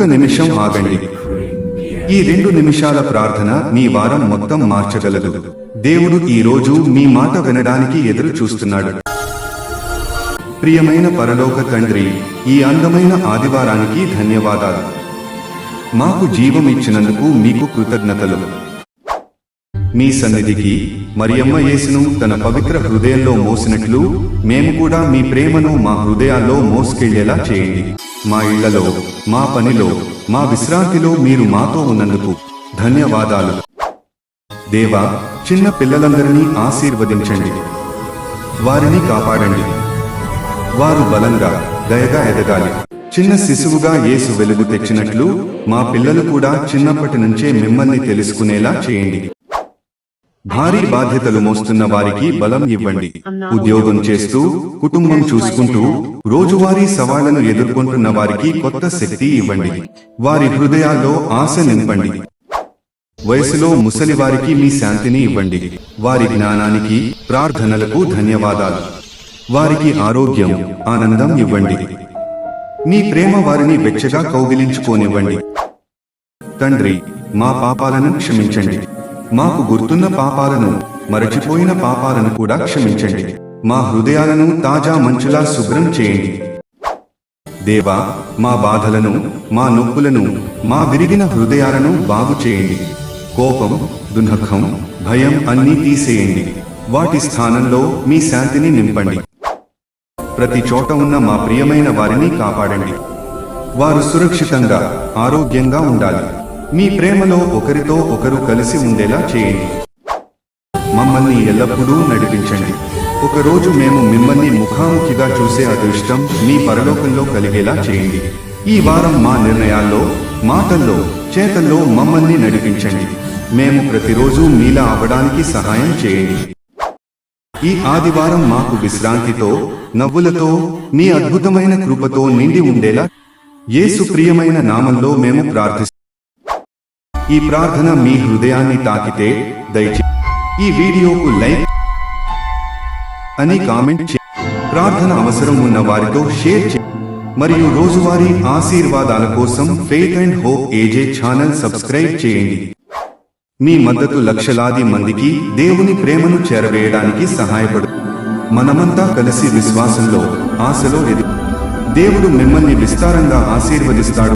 నిమిషం ఆగండి. ఈ రెండు నిమిషాల ప్రార్థన మీ వారం మొత్తం మార్చగలదు. దేవుడు ఈ రోజు మీ మాట వినడానికి ఎదురు చూస్తున్నాడు. ప్రియమైన పరలోక తండ్రి ఈ అందమైన ఆదివారానికి ధన్యవాదాలు. మాకు జీవం ఇచ్చినందుకు మీకు కృతజ్ఞతలు. మీ సన్నిధికి మరియమ్మ యేసును తన పవిత్ర హృదయంలో మోసినట్లు మేము కూడా మీ ప్రేమను మా హృదయాల్లో మోసుకెళ్ళేలా చేయండి. మా ఇళ్ళలో మా పనిలో మా విశ్రాంతిలో మీరు మాతో ఉన్నందుకు ధన్యవాదాలు. దేవా చిన్న పిల్లలందరినీ ఆశీర్వదించండి. వారిని కాపాడండి. వారు బలంగా దయగా ఎదగాలి. చిన్న శిశువుగా యేసు వెలుగు తెచ్చినట్లు మా పిల్లలు కూడా చిన్నప్పటి నుంచే మిమ్మల్ని తెలుసుకునేలా చేయండి. భారీ బాధ్యతలు మోస్తున్న వారికి బలం ఇవ్వండి. ఉద్యోగం చేస్తూ కుటుంబం చూసుకుంటూ రోజువారీ సవాళ్ళను ఎదుర్కొంటున్న వారికి కొత్త శక్తి ఇవ్వండి. వారి హృదయాల్లో ఆశ నింపండి. వయసులో ముసలి వారికి మీ శాంతిని ఇవ్వండి. వారి జ్ఞానానికి ప్రార్థనలకు ధన్యవాదాలు. వారికి ఆరోగ్యం ఆనందం ఇవ్వండి. మీ ప్రేమ వారిని వెచ్చగా కౌగిలించుకోనివ్వండి. తండ్రి మా పాపాలను క్షమించండి. మాకు గుర్తున్న పాపాలను మరచిపోయిన పాపాలను కూడా క్షమించండి. మా హృదయాలను తాజా మంచులా శుభ్రం చేయండి. దేవా మా బాధలను మా నొప్పులను మా విరిగిన హృదయాలను బాగు చేయండి. కోపం దుఃఖం భయం అన్నీ తీసేయండి. వాటి స్థానంలో మీ శాంతిని నింపండి. ప్రతి చోట ఉన్న మా ప్రియమైన వారిని కాపాడండి. వారు సురక్షితంగా ఆరోగ్యంగా ఉండాలి. మీ ప్రేమలో ఒకరితో ఒకరు కలిసి ఉండేలా చేయండి. మమ్మల్ని ఎల్లప్పుడూ నడిపించండి. ఒకరోజు మేము మిమ్మల్ని ముఖాముఖిగా చూసే అదృష్టం మీ పరలోకంలో కలిగేలా చేయండి. ఈ వారం మా నిర్ణయాల్లో మాటల్లో చేతల్లో మమ్మల్ని నడిపించండి. మేము ప్రతిరోజు మీలా అవ్వడానికి సహాయం చేయండి. ఈ ఆదివారం మాకు విశ్రాంతితో నవ్వులతో మీ అద్భుతమైన కృపతో నిండి ఉండేలా యేసు ప్రియమైన నామంలో మేము ప్రార్థిస్తాం ఈ ప్రార్థన మీ హృదయాన్ని తాకితే దయచేసి ఈ వీడియోకు లైక్ అని కామెంట్ చే ప్రార్థన అవసరం ఉన్న వారితో షేర్ చే మరియు రోజువారీ ఆశీర్వాదాల కోసం faith and hope AJ channel subscribe చేయండి. మీ మద్దతు లక్షలాది మందికి దేవుని ప్రేమను చేరవేయడానికి సహాయపడు మనమంతా కలిసి విశ్వాసంలో ఆశలో ఎదు దేవుడు మిమ్మల్ని విస్తారంగా ఆశీర్వదిస్తాడు.